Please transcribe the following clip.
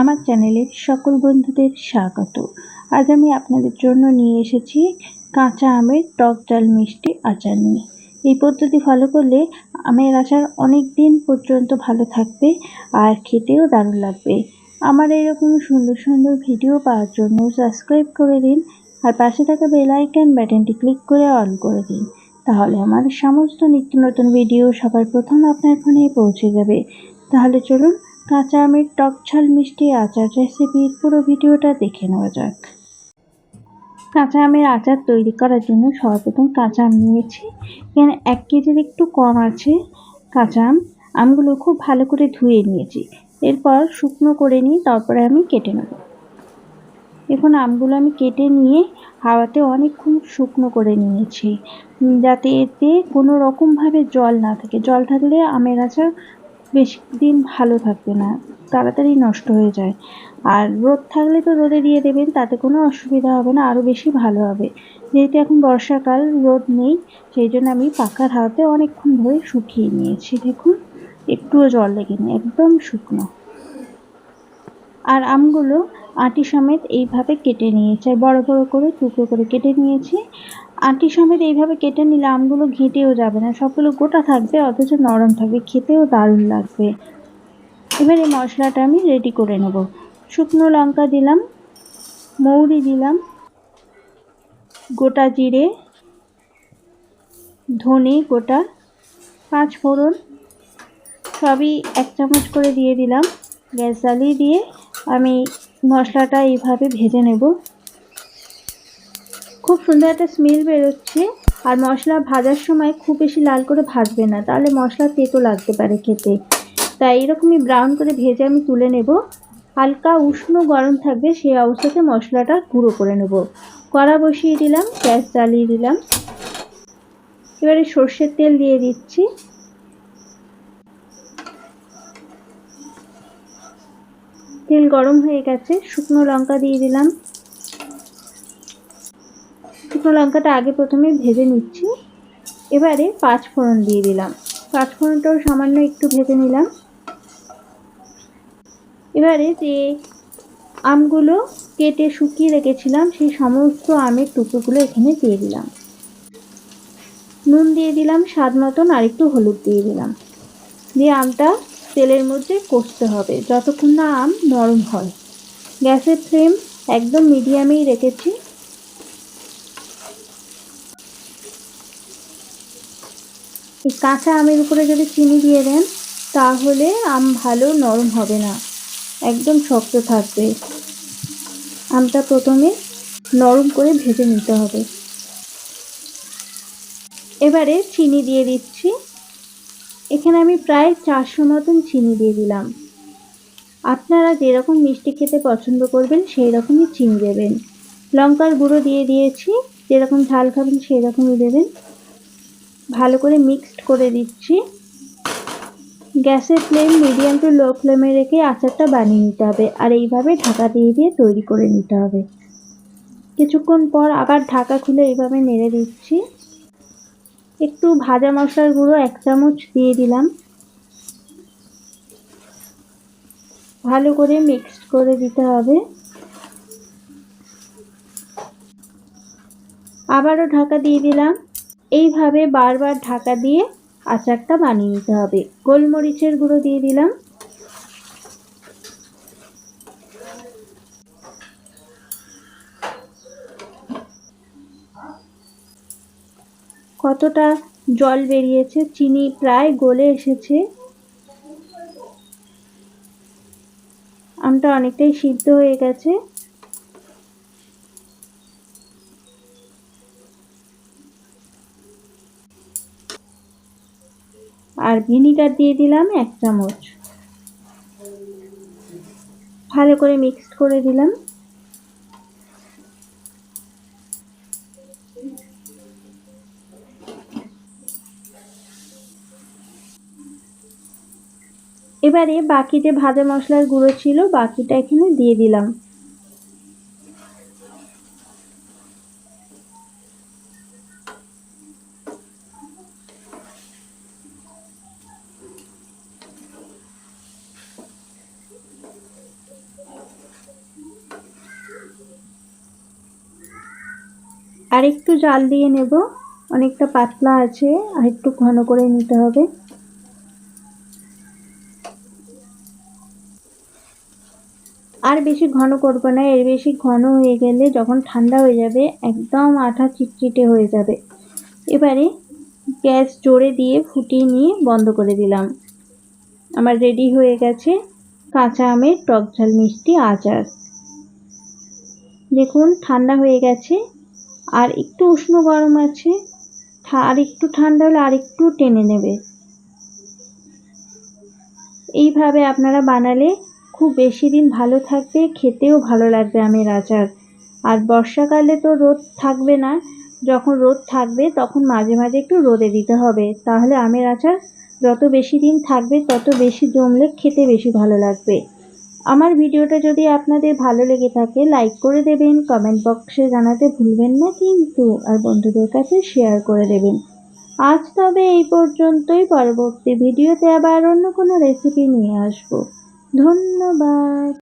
আমার চ্যানেলের সকল বন্ধুদের স্বাগত। আজ আমি আপনাদের জন্য নিয়ে এসেছি কাঁচা আমের টক ডাল মিষ্টি আচার নিয়ে। এই পদ্ধতি ফলো করলে আমের আচার অনেক দিন পর্যন্ত ভালো থাকবে আর খেতেও দারুণ লাগবে। আমার এরকম সুন্দর সুন্দর ভিডিও পাওয়ার জন্য সাবস্ক্রাইব করে দিন আর পাশে থাকা বেল আইকন বাটনটি ক্লিক করে অন করে দিন। তাহলে আমার সমস্ত নিত্য নতুন ভিডিও সবার প্রথম আপনার ফোনে পৌঁছে যাবে। তাহলে চলুন কাঁচা আমের টক ঝাল মিষ্টি আচার রেসিপির পুরো ভিডিওটা দেখে নেওয়া যাক। কাঁচা আমের আচার তৈরি করার জন্য সর্বপ্রথম কাঁচা আম নিয়েছি। এখানে এক কেজির একটু কম আছে কাঁচা আম। আমগুলো খুব ভালো করে ধুয়ে নিয়েছি। এরপর শুকনো করে নিয়ে তারপরে আমি কেটে নেব। এখন আমগুলো আমি কেটে নিয়ে হাওয়াতে অনেকক্ষণ শুকনো করে নিয়েছি। যাতে এতে কোনো রকমভাবে জল না থাকে। জল থাকলে আমের আচার বেশি দিন ভালো থাকবে না, তাড়াতাড়ি নষ্ট হয়ে যায়। আর রোদ থাকলে তো রোদে দিয়ে দেবেন, তাতে কোনো অসুবিধা হবে না আরও বেশি ভালো হবে। যেহেতু এখন বর্ষাকাল, রোদ নেই, সেই জন্য আমি পাকার হাতে অনেকক্ষণ ধরে শুকিয়ে নিয়েছি। দেখুন, একটুও জল লেগে লেগেনি, একদম শুকনো। আর আমগুলো আটি সমেত এইভাবে কেটে নিয়েছি, আর বড় বড় করে টুকরো করে কেটে নিয়েছি। আটি সমেত এইভাবে কেটে নিলে আমগুলো ঘেঁটেও যাবে না। সবগুলো গোটা থাকবে, অথচ নরম থাকবে, খেতেও দারুণ লাগবে। এবার এই মশলাটা আমি রেডি করে নেব। শুকনো লঙ্কা দিলাম, মৌরি দিলাম, গোটা জিরে, ধনে গোটা, পাঁচ ফোড়ন, সবই এক চামচ করে দিয়ে দিলাম। গ্যাস জ্বালিয়ে দিয়ে আমি মশলাটা এইভাবে ভেজে নেব। খুব সুন্দর একটা স্মেল বেরোচ্ছে। আর মশলা ভাজার সময় খুব বেশি লাল করে ভাজবে না, তাহলে মশলা তেতো লাগতে পারে খেতে। তাই এরকমই ব্রাউন করে ভেজে আমি তুলে নেব। হালকা উষ্ণ গরম থাকবে, সেই অবস্থাতে মশলাটা গুঁড়ো করে নেব। কড়া বসিয়ে দিলাম, গ্যাস জ্বালিয়ে দিলাম। এবারে সর্ষের তেল দিয়ে দিচ্ছি। তেল গরম হয়ে গেছে, শুকনো লঙ্কা দিয়ে দিলাম। শুকনো লঙ্কাটা আগে প্রথমে ভেজে নিচ্ছি। এবারে পাঁচ ফোড়ন দিয়ে দিলাম। পাঁচ ফোড়নটাও সামান্য একটু ভেজে নিলাম। এবারে যে আমগুলো কেটে শুকিয়ে রেখেছিলাম, সেই সমস্ত আমের টুকরোগুলো এখানে দিয়ে দিলাম। নুন দিয়ে দিলাম, স্বাদ মতন আর একটু হলুদ দিয়ে দিলাম। দিয়ে আমটা তেলের মধ্যে কষতে হবে, যতক্ষণ না আম নরম হয়। গ্যাসের ফ্লেম একদম মিডিয়ামেই রেখেছি। এই কাঁচা আমের উপরে যদি চিনি দিয়ে দেন, তাহলে আম ভালো নরম হবে না। একদম শক্ত থাকবে। আমটা প্রথমে নরম করে ভেজে নিতে হবে। এবারে চিনি দিয়ে দিচ্ছি। এখানে আমি প্রায় চারশো মতন চিনি দিয়ে দিলাম। আপনারা যেরকম মিষ্টি খেতে পছন্দ করবেন সেই রকমই চিনি দেবেন। লঙ্কার গুঁড়ো দিয়ে দিয়েছি। যেরকম ঝাল খাবেন সেই রকমই দেবেন। ভালো করে মিক্সড করে দিচ্ছি। গ্যাসের ফ্লেম মিডিয়াম টু লো ফ্লেমে রেখে আচারটা বানিয়ে নিতে হবে। আর এইভাবে ঢাকা দিয়ে দিয়ে তৈরি করে নিতে হবে। কিছুক্ষণ পর আবার ঢাকা খুলে এইভাবে নেড়ে দিচ্ছি। একটু ভাজা মশলার গুঁড়ো এক চামচ দিয়ে দিলাম। ভালো করে মিক্সড করে দিতে হবে। আবারও ঢাকা দিয়ে দিলাম। এইভাবে বারবার ঢাকা দিয়ে আচারটা বানিয়ে নিতে হবে। গোলমরিচের গুঁড়ো দিয়ে দিলাম। কতটা জল বেরিয়েছে, চিনি প্রায় গলে এসেছে। আমটা অনেকটাই সিদ্ধ হয়ে গেছে। আর ভিনিগার দিয়ে দিলাম এক চামচ। ভালো করে মিক্সড করে দিলাম। এবারে বাকি যে ভাজা মশলার গুঁড়ো ছিল, বাকিটা এখানে দিয়ে দিলাম। আর একটু জাল দিয়ে নেব। অনেকটা পাতলা আছে আর একটু ঘন করে নিতে হবে। আর বেশি ঘন করব না, এর বেশি ঘন হয়ে গেলে যখন ঠান্ডা হয়ে যাবে, একদম আঠা চিটচিটে হয়ে যাবে। এবারে গ্যাস জোরে দিয়ে ফুটিয়ে নিয়ে বন্ধ করে দিলাম। আমার রেডি হয়ে গেছে কাঁচা আমের টক ঝাল মিষ্টি আচার। দেখুন, ঠান্ডা হয়ে গেছে। আর একটু উষ্ণ গরম আছে। আর একটু ঠান্ডা হলে আর একটু টেনে নেবে। এইভাবে আপনারা বানালে খুব বেশি দিন ভালো থাকবে, খেতেও ভালো লাগবে আমের আচার। আর বর্ষাকালে তো রোদ থাকবে না, যখন রোদ থাকবে তখন মাঝে মাঝে একটু রোদে দিতে হবে। তাহলে আমের আচার যত বেশি দিন থাকবে তত বেশি জমলে খেতে বেশি ভালো লাগবে। আমার ভিডিওটা যদি আপনাদের ভালো লেগে থাকে লাইক করে দেবেন কমেন্ট বক্সে জানাতে ভুলবেন না কিন্তু, আর বন্ধুদের কাছে শেয়ার করে দেবেন। আজ তবে এই পর্যন্তই, পরবর্তী ভিডিওতে আবার অন্য কোনো রেসিপি নিয়ে আসব। ধন্যবাদ।